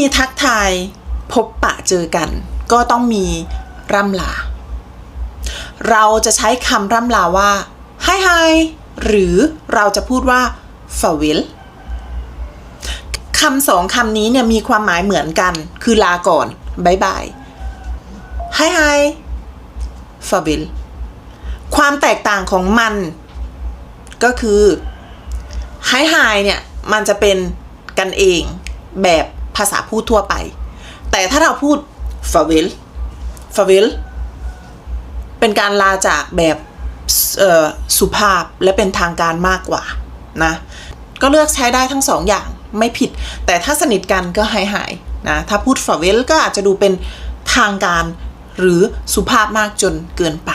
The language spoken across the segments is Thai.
มีทักทายพบปะเจอกัน ก็ต้องมีร่ำลา เราจะใช้คำร่ำลาว่า hi hi หรือเราจะพูดว่า farewell คำสองคำนี้เนี่ยมีความหมายเหมือนกัน คือลาก่อนบายบาย hi hi farewell ความแตกต่างของมัน ก็คือ hi hi เนี่ย มันจะเป็นกันเองแบบ ภาษาพูดทั่วไป แต่ถ้าเราพูด farewell farewell เป็นการลาจากแบบสุภาพและเป็นทางการมากกว่านะก็เลือกใช้ได้ทั้งสองอย่างไม่ผิด แต่ถ้าสนิทกันก็หายหายๆนะถ้าพูด farewell ก็อาจจะดูเป็นทางการหรือสุภาพมากจนเกินไป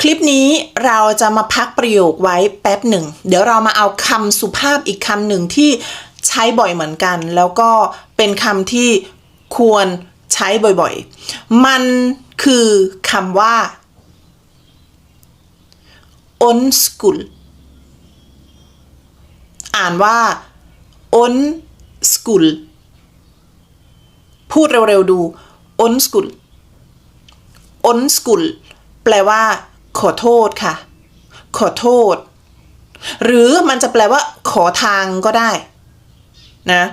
คลิปนี้เราจะมาพักประโยคไว้แป๊บหนึ่ง เดี๋ยวเรามาเอาคำสุภาพอีกคำหนึ่งที่ ใช้บ่อยเหมือนกัน แล้วก็เป็นคำที่ควรใช้บ่อยๆ มันคือคำว่า onskul อ่านว่า onskul พูดเร็วๆดู onskul onskul แปลว่า ขอโทษค่ะ ขอโทษ หรือมันจะแปลว่า ขอทางก็ได้ นะ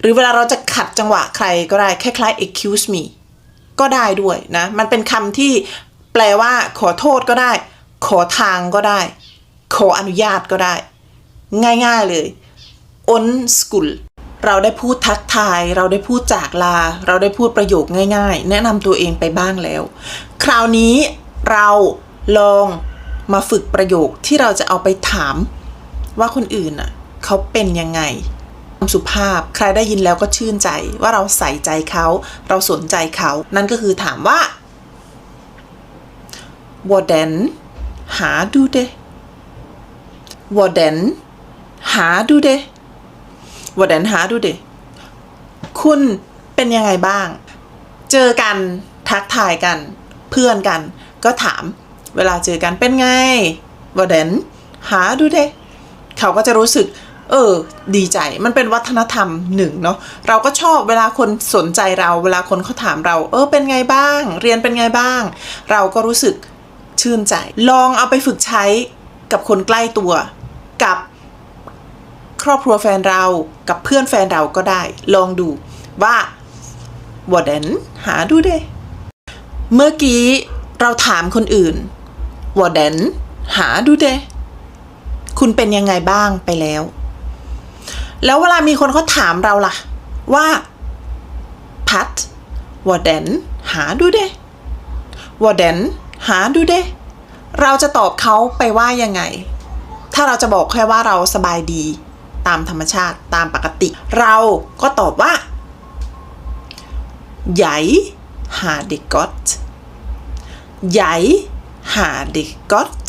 หรือเวลาเราจะขัดจังหวะใครก็ได้คล้ายๆ excuse me ก็ได้ด้วยนะมันเป็นคำที่แปลว่า ขอโทษก็ได้ ขอทางก็ได้ ขออนุญาตก็ได้ ง่ายๆเลย on school เราได้พูดทักทาย เราได้พูดจากลา เราได้พูดประโยคง่ายๆ แนะนำตัวเองไปบ้างแล้ว คราวนี้เราลองมาฝึกประโยคที่เราจะเอาไปถามว่าคนอื่นน่ะเขาเป็นยังไง สุภาพใครได้ยินแล้วก็ชื่นใจว่าเราใส่ใจเขา เราสนใจเขา นั่นก็คือถามว่า Hvordan har du det Hvordan har du det Hvordan har du det คุณเป็นยังไงบ้าง เจอกันทักทายกัน เพื่อนกัน ก็ถาม เวลาเจอกันเป็นไง Hvordan har du det เขาก็จะรู้สึก เออ ดีใจมันเป็นวัฒนธรรมหนึ่งเนาะเราก็ชอบเวลาคนสนใจเรา เวลาคนเขาถามเรา เออ เป็นไงบ้าง เรียนเป็นไงบ้าง เราก็รู้สึกชื่นใจ ลองเอาไปฝึกใช้กับคนใกล้ตัวกับครอบครัวแฟนเรากับเพื่อนแฟนเราก็ได้ ลองดูว่า Hvordan har du det เมื่อกี้เราถามคนอื่น Hvordan har du det คุณเป็นยังไงบ้างไปแล้ว แล้วเวลามีคนเขาถามเราล่ะ ว่าพัด Hvordan har du det Hvordan har du det เราจะตอบเขาไปว่ายังไง ถ้าเราจะบอกแค่ว่าเราสบายดีตามธรรมชาติตามปกติ เราก็ตอบว่า Jeg har det godt Jeg har det godt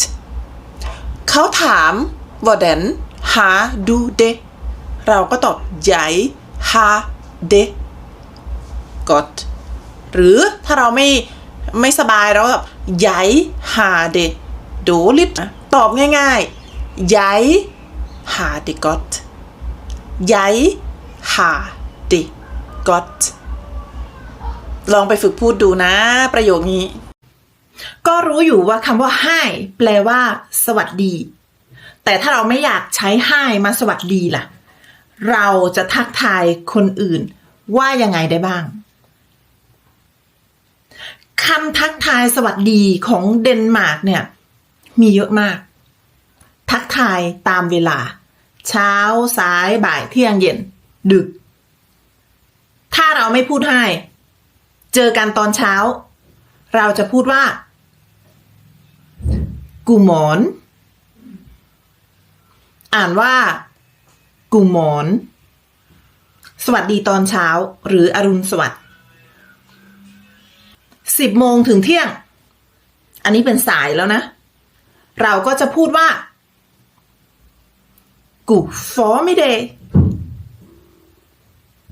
เขาถาม Hvordan har du det เเราก็ตอบ Jeg har det godt หรือถ้าเราไม่ไม่สบายเราก็ตอบ Jeg har det dårligt นะตอบง่ายๆ Jeg har det godt Jeg har det godt ลองไปฝึกพูดดูนะ ประโยคนี้ ก็รู้อยู่ว่าคำว่า hi แปลว่า สวัสดี แต่ถ้าเราไม่อยากใช้ hi มาสวัสดีล่ะ เราจะทักทายคนอื่น ว่ายังไงได้บ้างคำทักทายสวัสดีของเดนมาร์กเนี่ย มีเยอะมาก ทักทายตามเวลา เช้าสายบ่ายเที่ยงเย็น ดึก ถ้าเราไม่พูดให้ เจอกันตอนเช้า เราจะพูดว่า กูหมอน อ่านว่า กูหมอน สวัสดีตอนเช้า หรืออรุณสวัสดิ์สิบโมงถึงเที่ยง อันนี้เป็นสายแล้วนะ เราก็จะพูดว่า กูฟอไม่เด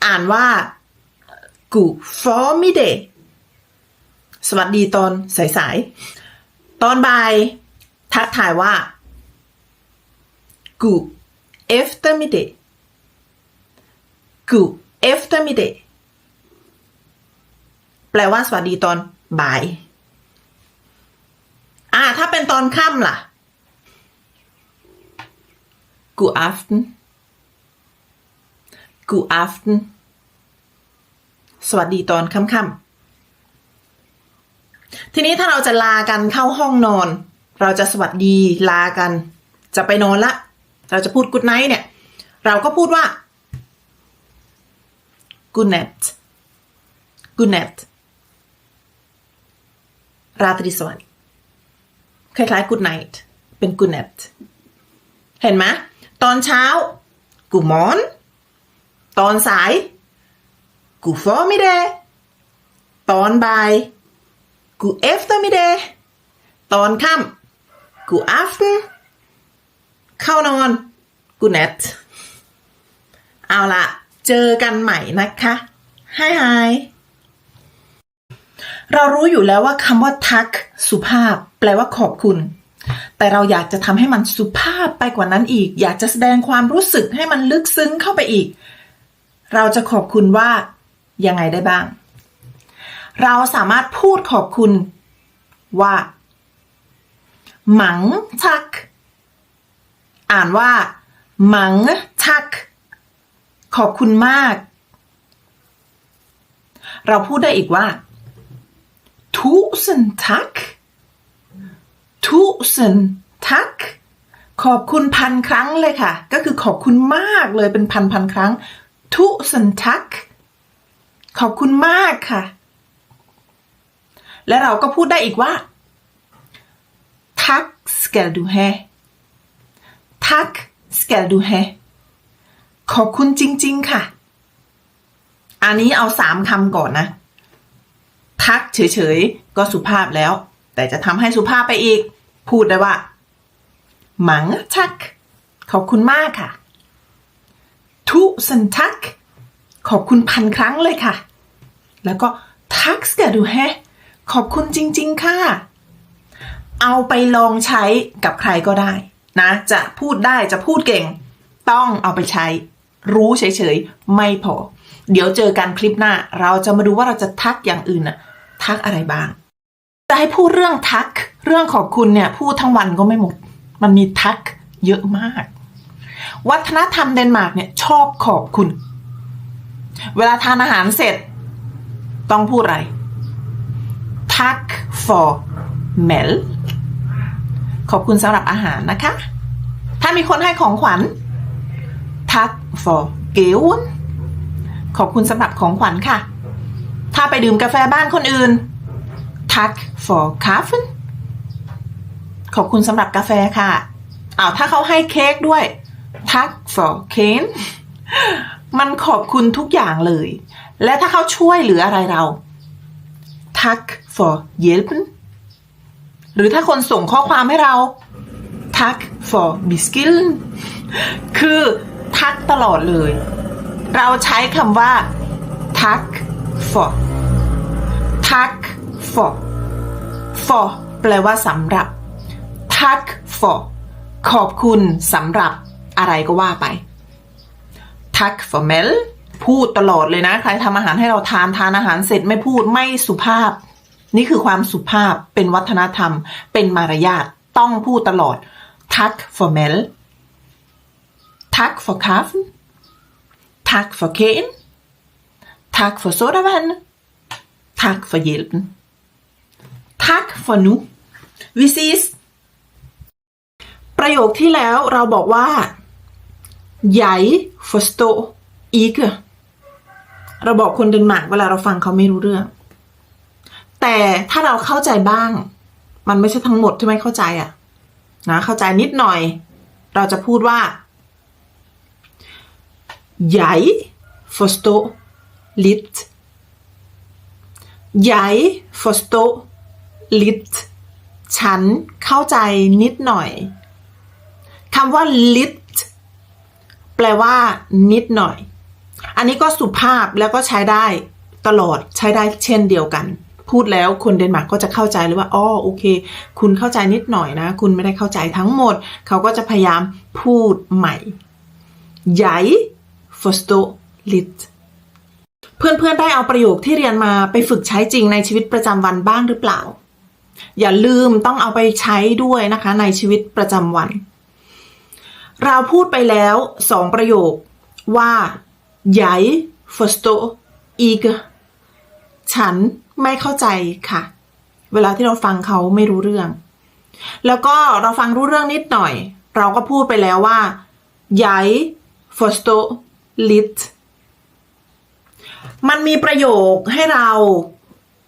อ่านว่ากูฟอไม่เดสวัสดีตอนสายๆตอนบ่าย ทักทายว่ากู eftermiddag กู eftermiddag แปลว่าสวัสดีตอนบ่าย อ่า ถ้าเป็นตอนค่ำล่ะ God aften God aften สวัสดีตอนค่ำๆทีนี้ถ้าเราจะลากันเข้าห้องนอน เราจะสวัสดีลากัน จะไปนอนละ เราจะพูด good night เนี่ย เราก็พูดว่า good night good night ราตรีสวัสดิ์คล้ายๆ good night เป็น good night เห็นไหมตอนเช้า good morning ตอนสาย good formiddag ตอนบ่าย good eftermiddag ตอนค่ำ good afternoon เข้านอน good night เอาละเจอกันใหม่นะคะ hi hi เรารู้อยู่แล้วว่าคำว่าทักสุภาพ แปลว่าขอบคุณ แต่เราอยากจะทำให้มันสุภาพไปกว่านั้นอีก อยากจะแสดงความรู้สึกให้มันลึกซึ้งเข้าไปอีก เราจะขอบคุณว่ายังไงได้บ้าง เราสามารถพูดขอบคุณว่าหมังทัก อ่านว่าหมังทัก ขอบคุณมาก เราพูดได้อีกว่า tusen tack tusen tack ขอบคุณพันครั้งเลยค่ะ ก็คือขอบคุณมากเลยเป็นพันพันครั้ง tusen tack ขอบคุณมากค่ะ และเราก็พูดได้อีกว่าทักสแกดูแฮ tack ska du ha tack ska du ha ขอบคุณจริง ๆ ค่ะ อันนี้เอาสามคำก่อนนะ ทักเฉย ๆ ก็สุภาพแล้ว แต่จะทำให้สุภาพไปอีก พูดได้ว่าหมังทัก ขอบคุณมากค่ะ ทุสันทัก ขอบคุณพันครั้งเลยค่ะ แล้วก็ทักสเกลดูแฮขอบคุณจริง ๆ ค่ะ เอาไปลองใช้กับใครก็ได้ นะ จะพูดได้จะพูดเก่ง ต้องเอาไปใช้ รู้เฉยๆ ไม่พอ เดี๋ยวเจอกันคลิปหน้า เราจะมาดูว่าเราจะทักอย่างอื่นน่ะ ทักอะไรบ้าง จะให้พูดเรื่องทัก เรื่องขอบคุณเนี่ย พูดทั้งวันก็ไม่หมด มันมีทักเยอะมาก วัฒนธรรมเดนมาร์กเนี่ย ชอบขอบคุณ เวลาทานอาหารเสร็จ ต้องพูดอะไรทัก for mel ขอบคุณสำหรับอาหารนะคะ ถ้ามีคนให้ของขวัญทัก for g a v e ขอบคุณสำหรับของขวัญค่ะ ถ้าไปดื่มกาแฟบ้านคนอื่นทัก for kaffen ขอบคุณสำหรับกาแฟค่ะอ้าวถ้าเขาให้เค้กด้วยทัก for cane มันขอบคุณทุกอย่างเลย และถ้าเขาช่วยเหลืออะไรเราทัก for hjälpen หรือถ้าคนส่งข้อความให้เรา ทัก for b i s k i l คือทักตลอดเลย เราใช้คำว่า ทัก for ทัก for for แปลว่าสำหรับ ทัก for ขอบคุณสำหรับอะไรก็ว่าไป ทัก for mel พูดตลอดเลยนะ ใครทำอาหารให้เราทานทานอาหารเสร็จไม่พูดไม่สุภาพ นี่คือความสุภาพเป็นวัฒนธรรม เป็นมารยาทต้องพูดตลอดทัก for mel ทัก for kaffen Tack för kagen. Tack för sodavand Tak för hjälpen. Tak för nu. Vi ses. ประโยคที่แล้วเราบอกว่า Jeg forstår ikke เราบอกคนเดนมาร์กเวลาเราฟังเขาไม่รู้เรื่อง แต่ถ้าเราเข้าใจบ้าง มันไม่ใช่ทั้งหมดที่ไม่เข้าใจอะนะเข้าใจนิดหน่อย เราจะพูดว่า Jeg forstår lidt. Jeg forstår lidt. ฉันเข้าใจนิดหน่อยคำว่า lit แปลว่า นิดหน่อย อันนี้ก็สุภาพแล้วก็ใช้ได้ตลอดใช้ได้เช่นเดียวกัน พูดแล้วคนเดนมาร์กก็จะเข้าใจเลยว่าอ๋อโอเค คุณเข้าใจนิดหน่อยนะ คุณไม่ได้เข้าใจทั้งหมด เขาก็จะพยายามพูดใหม่ Jeg forstår lidt เพื่อนๆได้เอาประโยคที่เรียนมาไปฝึกใช้จริงในชีวิตประจำวันบ้างหรือเปล่า อย่าลืมต้องเอาไปใช้ด้วยนะคะในชีวิตประจำวัน เราพูดไปแล้วสองประโยคว่า jag förstår inte ฉันไม่เข้าใจค่ะ เวลาที่เราฟังเขาไม่รู้เรื่อง แล้วก็เราฟังรู้เรื่องนิดหน่อย เราก็พูดไปแล้วว่า jag förstår lite มันมีประโยคให้เรา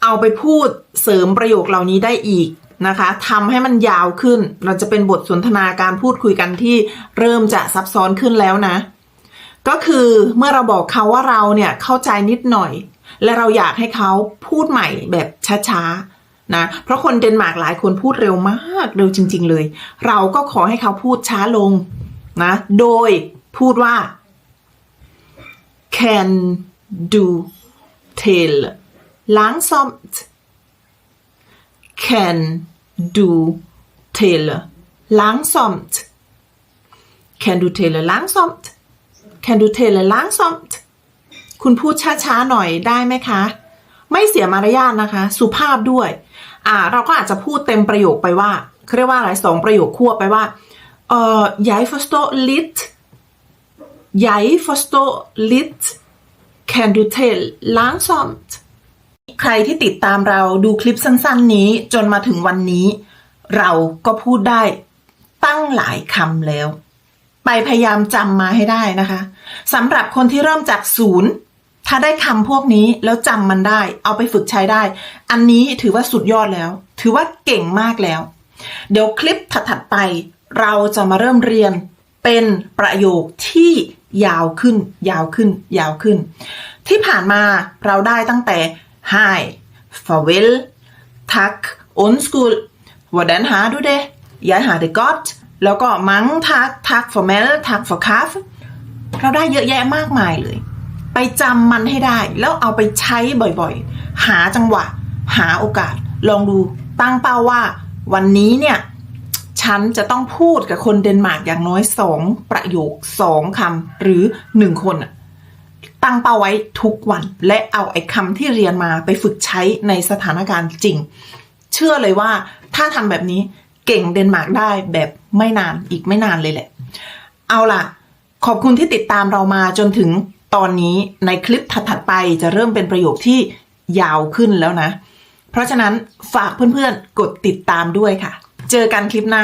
เอาไปพูดเสริมประโยคเหล่านี้ได้อีกนะคะทำให้มันยาวขึ้น เราจะเป็นบทสนทนาการพูดคุยกันที่เริ่มจะซับซ้อนขึ้นแล้วนะ ก็คือเมื่อเราบอกเขาว่าเราเนี่ยเข้าใจนิดหน่อย และเราอยากให้เขาพูดใหม่แบบช้าๆนะเพราะคนเดนมาร์กหลายคนพูดเร็วมากเร็วจริง ๆ เลย เราก็ขอให้เขาพูดช้าลงนะโดยพูดว่า can do till langsomt can do till langsomt can do till langsomt can du till langsomt คุณพูดช้าๆหน่อยได้ไหมคะ ไม่เสียมารยาทนะคะ สุภาพด้วย อ่า เราก็อาจจะพูดเต็มประโยคไปว่าเขาเรียกว่าอะไรสองประโยคควบไปว่าเอ่อ jag förstår lite jag förstår lite can du till langsomt ใครที่ติดตามเราดูคลิปสั้นๆนี้จนมาถึงวันนี้ เราก็พูดได้ตั้งหลายคำแล้ว ไปพยายามจำมาให้ได้นะคะสำหรับคนที่เริ่มจากศูนย์ ถ้าได้คำพวกนี้แล้วจำมันได้ เอาไปฝึกใช้ได้ อันนี้ถือว่าสุดยอดแล้ว ถือว่าเก่งมากแล้ว เดี๋ยวคลิปถัดๆไป เราจะมาเริ่มเรียนเป็นประโยคที่ยาวขึ้น ยาวขึ้น ยาวขึ้น ที่ผ่านมาเราได้ตั้งแต่ Hi farvel tack undskyld hvordan har du det jeg har det godt แล้วก็มั้งทักทัก formel ทัก for kaffe เราได้เยอะแยะมากมายเลย ไปจำมันให้ได้ แล้วเอาไปใช้บ่อยๆ หาจังหวะ หาโอกาส ลองดูตั้งเป้าว่า วันนี้เนี่ย ฉันจะต้องพูดกับคนเดนมาร์กอย่างน้อยสองประโยคสองคำหรือหนึ่งคน ตั้งเป้าไว้ทุกวัน และเอาไอ้คำที่เรียนมาไปฝึกใช้ในสถานการณ์จริง เชื่อเลยว่าถ้าทำแบบนี้เก่งเดนมาร์กได้แบบไม่นานอีกไม่นานเลยแหละ เอาล่ะ ขอบคุณที่ติดตามเรามาจนถึง ตอนนี้ในคลิปถัดๆไปจะเริ่มเป็นประโยคที่ยาวขึ้นแล้วนะ เพราะฉะนั้นฝากเพื่อนๆกดติดตามด้วยค่ะ เจอกันคลิปหน้า